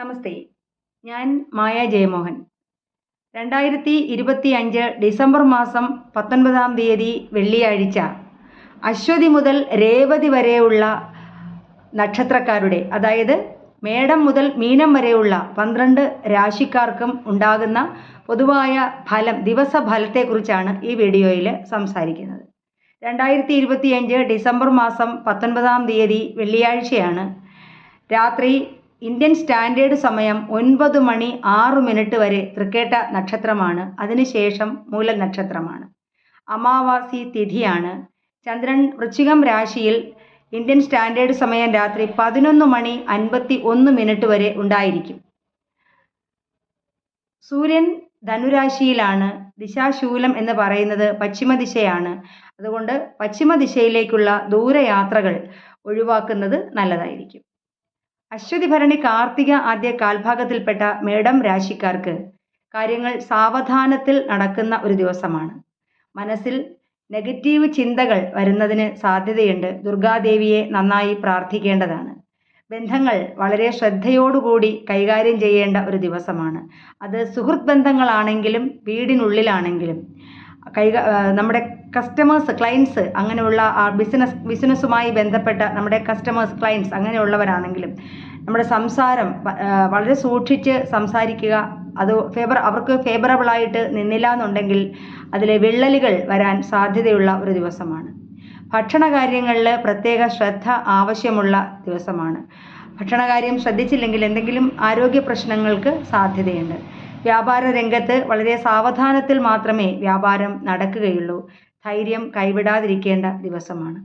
നമസ്തേ. ഞാൻ മായ ജയമോഹൻ. രണ്ടായിരത്തി ഇരുപത്തി അഞ്ച് ഡിസംബർ മാസം പത്തൊൻപതാം തീയതി വെള്ളിയാഴ്ച. അശ്വതി മുതൽ രേവതി വരെയുള്ള നക്ഷത്രക്കാരുടെ അതായത് മേടം മുതൽ മീനം വരെയുള്ള പന്ത്രണ്ട് രാശിക്കാർക്കും ഉണ്ടാകുന്ന പൊതുവായ ഫലം ദിവസ ഫലത്തെക്കുറിച്ചാണ് ഈ വീഡിയോയിൽ സംസാരിക്കുന്നത്. രണ്ടായിരത്തി ഇരുപത്തിയഞ്ച് ഡിസംബർ മാസം പത്തൊൻപതാം തീയതി വെള്ളിയാഴ്ചയാണ്. രാത്രി ഇന്ത്യൻ സ്റ്റാൻഡേർഡ് സമയം ഒൻപത് മണി ആറ് മിനിറ്റ് വരെ തൃക്കേട്ട നക്ഷത്രമാണ്. അതിനുശേഷം മൂല നക്ഷത്രമാണ്. അമാവാസി തിഥിയാണ്. ചന്ദ്രൻ വൃശ്ചികം രാശിയിൽ ഇന്ത്യൻ സ്റ്റാൻഡേർഡ് സമയം രാത്രി പതിനൊന്ന് മണി അൻപത്തി ഒന്ന് മിനിറ്റ് വരെ ഉണ്ടായിരിക്കും. സൂര്യൻ ധനുരാശിയിലാണ്. ദിശാശൂലം എന്ന് പറയുന്നത് പശ്ചിമ ദിശയാണ് അതുകൊണ്ട് പശ്ചിമ ദിശയിലേക്കുള്ള ദൂരയാത്രകൾ ഒഴിവാക്കുന്നത് നല്ലതായിരിക്കും. അശ്വതി ഭരണി കാർത്തിക ആദ്യ കാൽഭാഗത്തിൽപ്പെട്ട മേടം രാശിക്കാർക്ക് കാര്യങ്ങൾ സാവധാനത്തിൽ നടക്കുന്ന ഒരു ദിവസമാണ്. മനസ്സിൽ നെഗറ്റീവ് ചിന്തകൾ വരുന്നതിന് സാധ്യതയുണ്ട്. ദുർഗാദേവിയെ നന്നായി പ്രാർത്ഥിക്കേണ്ടതാണ്. ബന്ധങ്ങൾ വളരെ ശ്രദ്ധയോടുകൂടി കൈകാര്യം ചെയ്യേണ്ട ഒരു ദിവസമാണ്. അത് സുഹൃത്ത് ബന്ധങ്ങളാണെങ്കിലും വീടിനുള്ളിലാണെങ്കിലും കൈകാ നമ്മുടെ കസ്റ്റമേഴ്സ് ക്ലയൻസ് അങ്ങനെയുള്ള ബിസിനസ് ബിസിനസ്സുമായി ബന്ധപ്പെട്ട നമ്മുടെ കസ്റ്റമേഴ്സ് ക്ലയൻസ് അങ്ങനെയുള്ളവരാണെങ്കിലും നമ്മുടെ സംസാരം വളരെ സൂക്ഷിച്ച് സംസാരിക്കുക. അത് ഫേവർ അവർക്ക് ഫേവറബിളായിട്ട് നിന്നില്ല എന്നുണ്ടെങ്കിൽ അതിലെ വിള്ളലുകൾ വരാൻ സാധ്യതയുള്ള ഒരു ദിവസമാണ്. ഭക്ഷണകാര്യങ്ങളിൽ പ്രത്യേക ശ്രദ്ധ ആവശ്യമുള്ള ദിവസമാണ്. ഭക്ഷണകാര്യം ശ്രദ്ധിച്ചില്ലെങ്കിൽ എന്തെങ്കിലും ആരോഗ്യ പ്രശ്നങ്ങൾക്ക് സാധ്യതയുണ്ട്. വ്യാപാര രംഗത്ത് വളരെ സാവധാനത്തിൽ മാത്രമേ വ്യാപാരം നടക്കുകയുള്ളൂ. ധൈര്യം കൈവിടാതിരിക്കേണ്ട ദിവസമാണ്.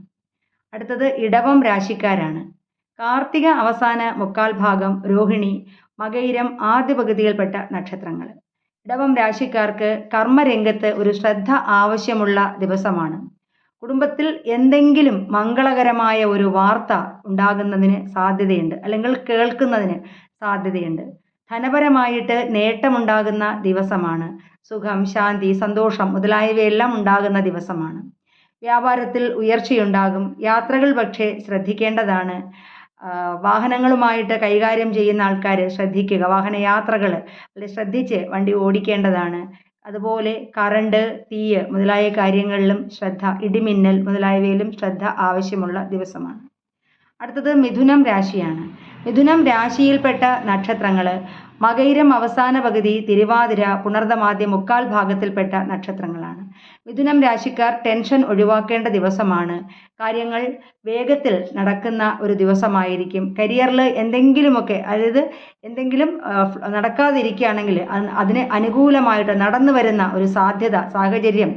അടുത്തത് ഇടവം രാശിക്കാരാണ്. കാർത്തിക അവസാന മുക്കാൽ ഭാഗം രോഹിണി മകയിരം ആദ്യ പകുതിയിൽപ്പെട്ട നക്ഷത്രങ്ങൾ. ഇടവം രാശിക്കാർക്ക് കർമ്മരംഗത്ത് ഒരു ശ്രദ്ധ ആവശ്യമുള്ള ദിവസമാണ്. കുടുംബത്തിൽ എന്തെങ്കിലും മംഗളകരമായ ഒരു വാർത്ത ഉണ്ടാകുന്നതിന് സാധ്യതയുണ്ട്. അല്ലെങ്കിൽ കേൾക്കുന്നതിന് സാധ്യതയുണ്ട്. ധനപരമായിട്ട് നേട്ടമുണ്ടാകുന്ന ദിവസമാണ്. സുഖം ശാന്തി സന്തോഷം മുതലായവയെല്ലാം ഉണ്ടാകുന്ന ദിവസമാണ്. വ്യാപാരത്തിൽ ഉയർച്ചയുണ്ടാകും. യാത്രകൾ പക്ഷേ ശ്രദ്ധിക്കേണ്ടതാണ്. വാഹനങ്ങളുമായിട്ട് കൈകാര്യം ചെയ്യുന്ന ആൾക്കാർ ശ്രദ്ധിക്കുക. വാഹനയാത്രകൾ വളരെ ശ്രദ്ധിച്ച് വണ്ടി ഓടിക്കേണ്ടതാണ്. അതുപോലെ കറണ്ട് തീയ് മുതലായ കാര്യങ്ങളിലും ശ്രദ്ധ ഇടിമിന്നൽ മുതലായവയിലും ശ്രദ്ധ ആവശ്യമുള്ള ദിവസമാണ്. അടുത്തത് മിഥുനം രാശിയാണ്. മിഥുനം രാശിയിൽപ്പെട്ട നക്ഷത്രങ്ങൾ മകൈരം അവസാന പകുതി തിരുവാതിര പുണർദമാദ്യ മുക്കാൽ ഭാഗത്തിൽപ്പെട്ട നക്ഷത്രങ്ങളാണ്. മിഥുനം രാശിക്കാർ ടെൻഷൻ ഒഴിവാക്കേണ്ട ദിവസമാണ്. കാര്യങ്ങൾ വേഗത്തിൽ നടക്കുന്ന ഒരു ദിവസമായിരിക്കും. കരിയറിൽ എന്തെങ്കിലുമൊക്കെ അതായത് എന്തെങ്കിലും നടക്കാതിരിക്കുകയാണെങ്കിൽ അതിന് അനുകൂലമായിട്ട് നടന്നു വരുന്ന ഒരു സാധ്യത സാഹചര്യം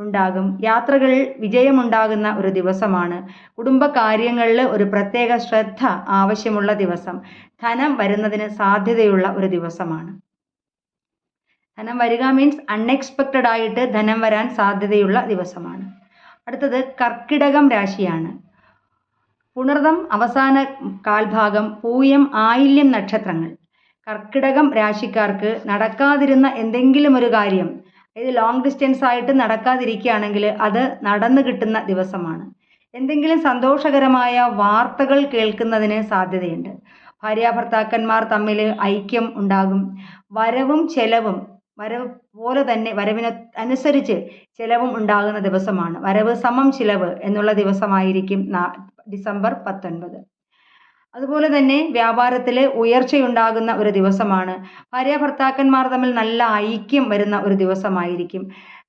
ഉണ്ടാകും. യാത്രകളിൽ വിജയമുണ്ടാകുന്ന ഒരു ദിവസമാണ്. കുടുംബകാര്യങ്ങളിൽ ഒരു പ്രത്യേക ശ്രദ്ധ ആവശ്യമുള്ള ദിവസം. ധനം വരുന്നതിന് സാധ്യതയുള്ള ഒരു ദിവസമാണ്. ധനം വരിക മീൻസ് അൺഎക്സ്പെക്റ്റഡ് ആയിട്ട് ധനം വരാൻ സാധ്യതയുള്ള ദിവസമാണ്. അടുത്തത് കർക്കിടകം രാശിയാണ്. പുണർതം അവസാന കാൽഭാഗം പൂയം ആയില്യം നക്ഷത്രങ്ങൾ. കർക്കിടകം രാശിക്കാർക്ക് നടക്കാതിരുന്ന എന്തെങ്കിലും ഒരു കാര്യം ഇത് ലോങ് ഡിസ്റ്റൻസ് ആയിട്ട് നടക്കാതിരിക്കുകയാണെങ്കിൽ അത് നടന്നു കിട്ടുന്ന ദിവസമാണ്. എന്തെങ്കിലും സന്തോഷകരമായ വാർത്തകൾ കേൾക്കുന്നതിന് സാധ്യതയുണ്ട്. ഭാര്യാഭർത്താക്കന്മാർ തമ്മിൽ ഐക്യം ഉണ്ടാകും. വരവും ചെലവും വരവ് പോലെ തന്നെ വരവിന് അനുസരിച്ച് ചിലവും ഉണ്ടാകുന്ന ദിവസമാണ്. വരവ് സമം ചിലവ് എന്നുള്ള ദിവസമായിരിക്കും ഡിസംബർ പത്തൊൻപത്. അതുപോലെ തന്നെ വ്യാപാരത്തിൽ ഉയർച്ചയുണ്ടാകുന്ന ഒരു ദിവസമാണ്. ഭാര്യ ഭർത്താക്കന്മാർ തമ്മിൽ നല്ല ഐക്യം വരുന്ന ഒരു ദിവസമായിരിക്കും.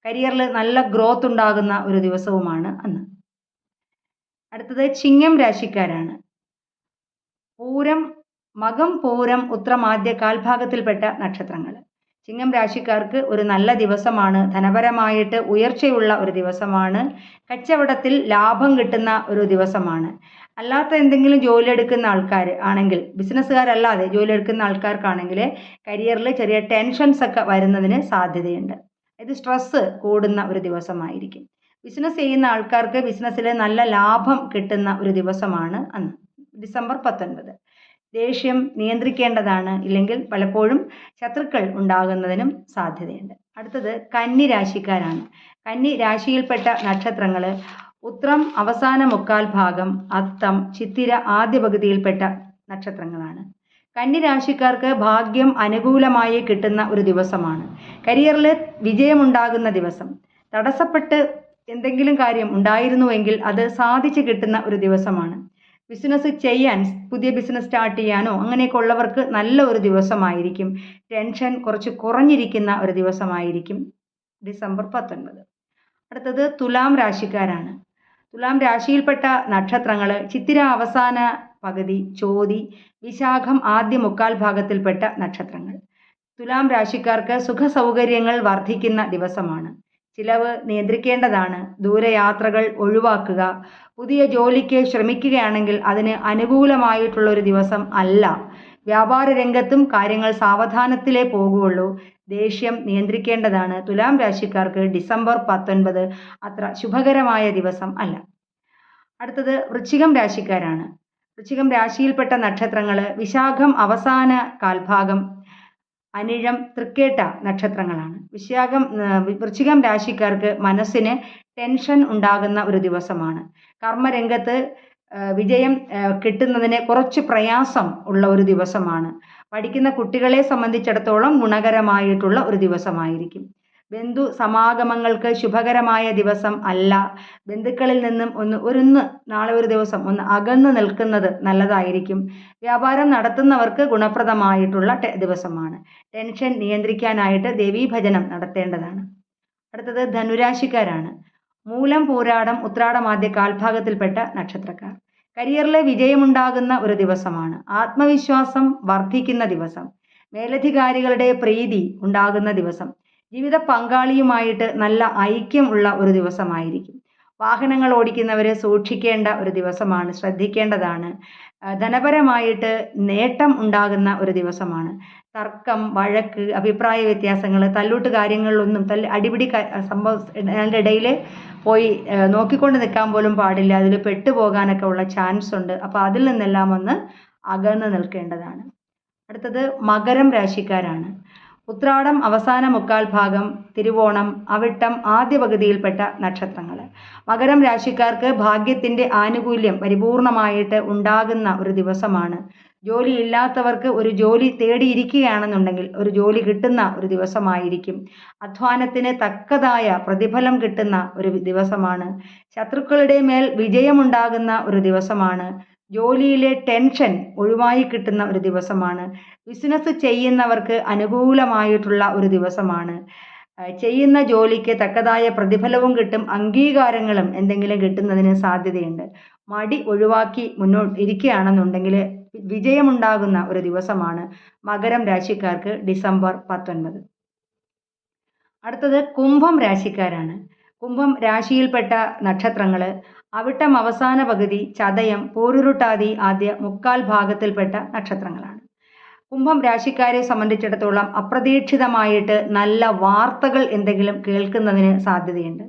കരിയറിൽ നല്ല ഗ്രോത്ത് ഉണ്ടാകുന്ന ഒരു ദിവസവുമാണ് അന്ന്. അടുത്തത് ചിങ്ങം രാശിക്കാരാണ്. പൂരം മകം പൂരം ഉത്രമാദ്യ കാൽഭാഗത്തിൽപ്പെട്ട നക്ഷത്രങ്ങൾ ചിങ്ങം രാശിക്കാർക്ക് ഒരു നല്ല ദിവസമാണ്. ധനപരമായിട്ട് ഉയർച്ചയുള്ള ഒരു ദിവസമാണ്. കച്ചവടത്തിൽ ലാഭം കിട്ടുന്ന ഒരു ദിവസമാണ്. അല്ലാത്ത എന്തെങ്കിലും ജോലി എടുക്കുന്ന ആൾക്കാർ ആണെങ്കിൽ ബിസിനസ്സുകാരല്ലാതെ ജോലി എടുക്കുന്ന ആൾക്കാർക്കാണെങ്കിൽ കരിയറിൽ ചെറിയ ടെൻഷൻസ് ഒക്കെ വരുന്നതിന് സാധ്യതയുണ്ട്. ഇത് സ്ട്രെസ്സ് കൂടുന്ന ഒരു ദിവസമായിരിക്കും. ബിസിനസ് ചെയ്യുന്ന ആൾക്കാർക്ക് ബിസിനസ്സിൽ നല്ല ലാഭം കിട്ടുന്ന ഒരു ദിവസമാണ് അന്ന് ഡിസംബർ പത്തൊൻപത്. ദേഷ്യം നിയന്ത്രിക്കേണ്ടതാണ് ഇല്ലെങ്കിൽ പലപ്പോഴും ശത്രുക്കൾ ഉണ്ടാകുന്നതിനും സാധ്യതയുണ്ട്. അടുത്തത് കന്നി രാശിക്കാരാണ് കന്നി രാശിയിൽപ്പെട്ട നക്ഷത്രങ്ങൾ ഉത്രം അവസാന മുക്കാൽ ഭാഗം അത്തം ചിത്തിര ആദ്യ പകുതിയിൽപ്പെട്ട നക്ഷത്രങ്ങളാണ്. കന്നിരാശിക്കാർക്ക് ഭാഗ്യം അനുകൂലമായി കിട്ടുന്ന ഒരു ദിവസമാണ്. കരിയറിൽ വിജയമുണ്ടാകുന്ന ദിവസം. തടസ്സപ്പെട്ട് എന്തെങ്കിലും കാര്യം ഉണ്ടായിരുന്നുവെങ്കിൽ അത് സാധിച്ചു കിട്ടുന്ന ഒരു ദിവസമാണ്. ബിസിനസ് ചെയ്യാൻ പുതിയ ബിസിനസ് സ്റ്റാർട്ട് ചെയ്യാനോ അങ്ങനെയൊക്കെ ഉള്ളവർക്ക് നല്ല ഒരു ദിവസമായിരിക്കും. ടെൻഷൻ കുറച്ച് കുറഞ്ഞിരിക്കുന്ന ഒരു ദിവസമായിരിക്കും. ഡിസംബർ പത്തൊൻപത്. അടുത്തത് തുലാം രാശിക്കാരാണ്. തുലാം രാശിയിൽപ്പെട്ട നക്ഷത്രങ്ങൾ ചിത്തിര അവസാന പകുതി ചോതി വിശാഖം ആദ്യ മുക്കാൽ ഭാഗത്തിൽപ്പെട്ട നക്ഷത്രങ്ങൾ. തുലാം രാശിക്കാർക്ക് സുഖ സൗകര്യങ്ങൾ വർദ്ധിക്കുന്ന ദിവസമാണ്. ചിലവ് നിയന്ത്രിക്കേണ്ടതാണ്. ദൂരയാത്രകൾ ഒഴിവാക്കുക. പുതിയ ജോലിക്ക് ശ്രമിക്കുകയാണെങ്കിൽ അതിന് അനുകൂലമായിട്ടുള്ള ഒരു ദിവസം അല്ല. വ്യാപാര രംഗത്തും കാര്യങ്ങൾ സാവധാനത്തിലേ പോകുകയുള്ളൂ ദേഷ്യം നിയന്ത്രിക്കേണ്ടതാണ്. തുലാം രാശിക്കാർക്ക് ഡിസംബർ പത്തൊൻപത് അത്ര ശുഭകരമായ ദിവസം അല്ല. അടുത്തത് വൃശ്ചികം രാശിക്കാരാണ്. വൃശ്ചികം രാശിയിൽപ്പെട്ട നക്ഷത്രങ്ങൾ വിശാഖം അവസാന കാൽഭാഗം അനിഴം തൃക്കേട്ട നക്ഷത്രങ്ങളാണ്. വിശാഖം വൃശ്ചികം രാശിക്കാർക്ക് മനസ്സിന് ടെൻഷൻ ഉണ്ടാകുന്ന ഒരു ദിവസമാണ്. കർമ്മരംഗത്ത് വിജയം കിട്ടുന്നതിന് കുറച്ച് പ്രയാസം ഉള്ള ഒരു ദിവസമാണ്. പഠിക്കുന്ന കുട്ടികളെ സംബന്ധിച്ചിടത്തോളം ഗുണകരമായിട്ടുള്ള ഒരു ദിവസമായിരിക്കും. ബന്ധു സമാഗമങ്ങൾക്ക് ശുഭകരമായ ദിവസം അല്ല. ബന്ധുക്കളിൽ നിന്നും ഒന്ന് ഒരുന്ന് നാളെ ഒരു ദിവസം ഒന്ന് അകന്നു നിൽക്കുന്നത് നല്ലതായിരിക്കും. വ്യാപാരം നടത്തുന്നവർക്ക് ഗുണപ്രദമായിട്ടുള്ള ദിവസമാണ്. ടെൻഷൻ നിയന്ത്രിക്കാനായിട്ട് ദേവീഭജനം നടത്തേണ്ടതാണ്. അടുത്തത് ധനുരാശിക്കാരാണ്. മൂലം പോരാടം ഉത്രാടം ആദ്യ കാൽഭാഗത്തിൽപ്പെട്ട നക്ഷത്രക്കാർ. കരിയറിലെ വിജയമുണ്ടാകുന്ന ഒരു ദിവസമാണ്. ആത്മവിശ്വാസം വർദ്ധിക്കുന്ന ദിവസം. മേലധികാരികളുടെ പ്രീതി ഉണ്ടാകുന്ന ദിവസം. ജീവിത പങ്കാളിയുമായിട്ട് നല്ല ഐക്യം ഉള്ള ഒരു ദിവസമായിരിക്കും. വാഹനങ്ങൾ ഓടിക്കുന്നവരെ സൂക്ഷിക്കേണ്ട ഒരു ദിവസമാണ് ശ്രദ്ധിക്കേണ്ടതാണ്. ധനപരമായിട്ട് നേട്ടം ഉണ്ടാകുന്ന ഒരു ദിവസമാണ്. തർക്കം വഴക്ക് അഭിപ്രായ വ്യത്യാസങ്ങൾ തല്ലൂട്ട് കാര്യങ്ങളിലൊന്നും തല്ല് അടിപിടി സംഭവ ഇടയിൽ പോയി നോക്കിക്കൊണ്ട് നിൽക്കാൻ പോലും പാടില്ല. അതിൽ പെട്ടുപോകാനൊക്കെ ഉള്ള ചാൻസ് ഉണ്ട്. അപ്പോൾ അതിൽ നിന്നെല്ലാം ഒന്ന് അകന്ന് നിൽക്കേണ്ടതാണ്. അടുത്തത് മകരം രാശിക്കാരാണ്. ഉത്രാടം അവസാന മുക്കാൽ ഭാഗം തിരുവോണം അവിട്ടം ആദ്യ പകുതിയിൽപ്പെട്ട നക്ഷത്രങ്ങൾ. മകരം രാശിക്കാർക്ക് ഭാഗ്യത്തിന്റെ ആനുകൂല്യം പരിപൂർണമായിട്ട് ഉണ്ടാകുന്ന ഒരു ദിവസമാണ്. ജോലി ഇല്ലാത്തവർക്ക് ഒരു ജോലി തേടിയിരിക്കുകയാണെന്നുണ്ടെങ്കിൽ ഒരു ജോലി കിട്ടുന്ന ഒരു ദിവസമായിരിക്കും. അധ്വാനത്തിന് തക്കതായ പ്രതിഫലം കിട്ടുന്ന ഒരു ദിവസമാണ്. ശത്രുക്കളുടെ മേൽ വിജയമുണ്ടാകുന്ന ഒരു ദിവസമാണ്. ജോലിയിലെ ടെൻഷൻ ഒഴിവായി കിട്ടുന്ന ഒരു ദിവസമാണ്. ബിസിനസ് ചെയ്യുന്നവർക്ക് അനുകൂലമായിട്ടുള്ള ഒരു ദിവസമാണ്. ചെയ്യുന്ന ജോലിക്ക് തക്കതായ പ്രതിഫലവും കിട്ടും അംഗീകാരങ്ങളും എന്തെങ്കിലും കിട്ടുന്നതിന് സാധ്യതയുണ്ട്. മടി ഒഴിവാക്കി മുന്നോട്ട് ഇരിക്കുകയാണെന്നുണ്ടെങ്കിൽ വിജയമുണ്ടാകുന്ന ഒരു ദിവസമാണ് മകരം രാശിക്കാർക്ക് ഡിസംബർ പത്തൊൻപത്. അടുത്തത് കുംഭം രാശിക്കാരാണ്. കുംഭം രാശിയിൽപ്പെട്ട നക്ഷത്രങ്ങൾ അവിട്ടം അവസാന പകുതി ചതയം പൂരുരുട്ടാതി ആദ്യ മുക്കാൽ ഭാഗത്തിൽപ്പെട്ട നക്ഷത്രങ്ങളാണ്. കുംഭം രാശിക്കാരെ സംബന്ധിച്ചിടത്തോളം അപ്രതീക്ഷിതമായിട്ട് നല്ല വാർത്തകൾ എന്തെങ്കിലും കേൾക്കുന്നതിന് സാധ്യതയുണ്ട്.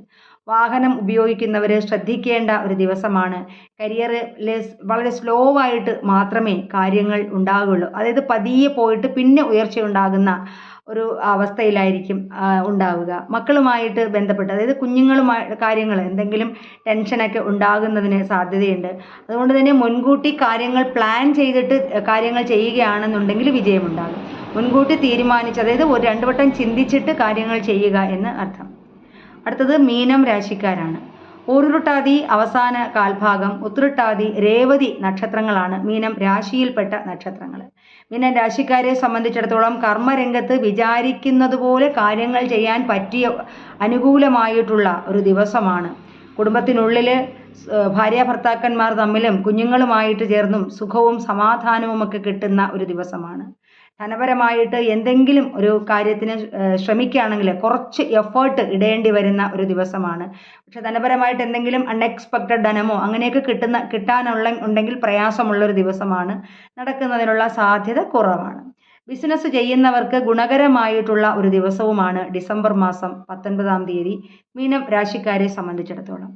വാഹനം ഉപയോഗിക്കുന്നവർ ശ്രദ്ധിക്കേണ്ട ഒരു ദിവസമാണ്. കരിയറിൽ വളരെ സ്ലോ ആയിട്ട് മാത്രമേ കാര്യങ്ങൾ ഉണ്ടാകുള്ളൂ. അതായത് പതിയെ പോയിട്ട് പിന്നെ ഉയർച്ച ഉണ്ടാകുന്ന ഒരു അവസ്ഥയിലായിരിക്കും ഉണ്ടാവുക. മക്കളുമായിട്ട് ബന്ധപ്പെട്ട് അതായത് കുഞ്ഞുങ്ങളുമായി കാര്യങ്ങൾ എന്തെങ്കിലും ടെൻഷനൊക്കെ ഉണ്ടാകുന്നതിന് സാധ്യതയുണ്ട്. അതുകൊണ്ട് തന്നെ മുൻകൂട്ടി കാര്യങ്ങൾ പ്ലാൻ ചെയ്തിട്ട് കാര്യങ്ങൾ ചെയ്യുകയാണെന്നുണ്ടെങ്കിൽ വിജയമുണ്ടാകും. മുൻകൂട്ടി തീരുമാനിച്ച് അതായത് ഒരു രണ്ടു വട്ടം ചിന്തിച്ചിട്ട് കാര്യങ്ങൾ ചെയ്യുക എന്ന് അർത്ഥം. അടുത്തത് മീനം രാശിക്കാരാണ്. ഊരുരുട്ടാതി അവസാന കാൽഭാഗം ഉത്രട്ടാതി രേവതി നക്ഷത്രങ്ങളാണ് മീനം രാശിയിൽപ്പെട്ട നക്ഷത്രങ്ങൾ. മീനം രാശിക്കാരെ സംബന്ധിച്ചിടത്തോളം കർമ്മരംഗത്ത് വിചാരിക്കുന്നത് പോലെ കാര്യങ്ങൾ ചെയ്യാൻ പറ്റിയ അനുകൂലമായിട്ടുള്ള ഒരു ദിവസമാണ്. കുടുംബത്തിനുള്ളിൽ ഭാര്യ ഭർത്താക്കന്മാർ തമ്മിലും കുഞ്ഞുങ്ങളുമായിട്ട് ചേർന്നും സുഖവും സമാധാനവും ഒക്കെ കിട്ടുന്ന ഒരു ദിവസമാണ്. ധനപരമായിട്ട് എന്തെങ്കിലും ഒരു കാര്യത്തിന് ശ്രമിക്കുകയാണെങ്കിൽ കുറച്ച് എഫേർട്ട് ഇടേണ്ടി വരുന്ന ഒരു ദിവസമാണ്. പക്ഷെ ധനപരമായിട്ട് എന്തെങ്കിലും അൺഎക്സ്പെക്റ്റഡ് ധനമോ അങ്ങനെയൊക്കെ കിട്ടുന്ന കിട്ടാനുള്ള ഉണ്ടെങ്കിൽ പ്രയാസമുള്ള ഒരു ദിവസമാണ്. നടക്കുന്നതിനുള്ള സാധ്യത കുറവാണ്. ബിസിനസ് ചെയ്യുന്നവർക്ക് ഗുണകരമായിട്ടുള്ള ഒരു ദിവസവുമാണ് ഡിസംബർ മാസം പത്തൊൻപതാം തീയതി. മീനം രാശിക്കാരെ സംബന്ധിച്ചിടത്തോളം.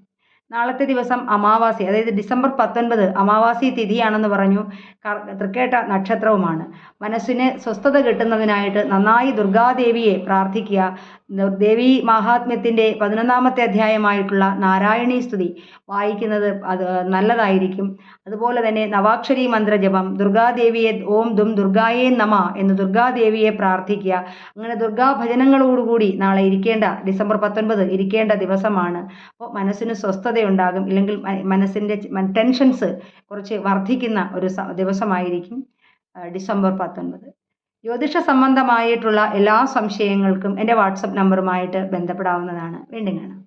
നാളത്തെ ദിവസം അമാവാസി അതായത് ഡിസംബർ പത്തൊൻപത് അമാവാസി തിഥിയാണെന്ന് പറഞ്ഞു. തൃക്കേട്ട നക്ഷത്രവുമാണ്. മനസ്സിന് സ്വസ്ഥത കിട്ടുന്നതിനായിട്ട് നന്നായി ദുർഗാദേവിയെ പ്രാർത്ഥിക്കുക. ദേവി മഹാത്മ്യത്തിന്റെ പതിനൊന്നാമത്തെ അധ്യായമായിട്ടുള്ള നാരായണീ സ്തുതി വായിക്കുന്നത് അത് നല്ലതായിരിക്കും. അതുപോലെ തന്നെ നവാക്ഷരി മന്ത്രജപം ദുർഗാദേവിയെ ഓം ദും ദുർഗായേ നമ എന്ന് ദുർഗാദേവിയെ പ്രാർത്ഥിക്കുക. അങ്ങനെ ദുർഗാ ഭജനങ്ങളോടുകൂടി നാളെ ഇരിക്കേണ്ട ഡിസംബർ പത്തൊൻപത് ഇരിക്കേണ്ട ദിവസമാണ്. അപ്പോൾ മനസ്സിന് സ്വസ്ഥതയുണ്ടാകും ഇല്ലെങ്കിൽ മനസ്സിന്റെ ടെൻഷൻസ് കുറച്ച് വർദ്ധിക്കുന്ന ഒരു ദിവസമായിരിക്കും ഡിസംബർ പത്തൊൻപത്. ജ്യോതിഷ സംബന്ധമായിട്ടുള്ള എല്ലാ സംശയങ്ങൾക്കും എന്റെ വാട്സപ്പ് നമ്പറുമായിട്ട് ബന്ധപ്പെടാവുന്നതാണ്. വീണ്ടും കാണാം.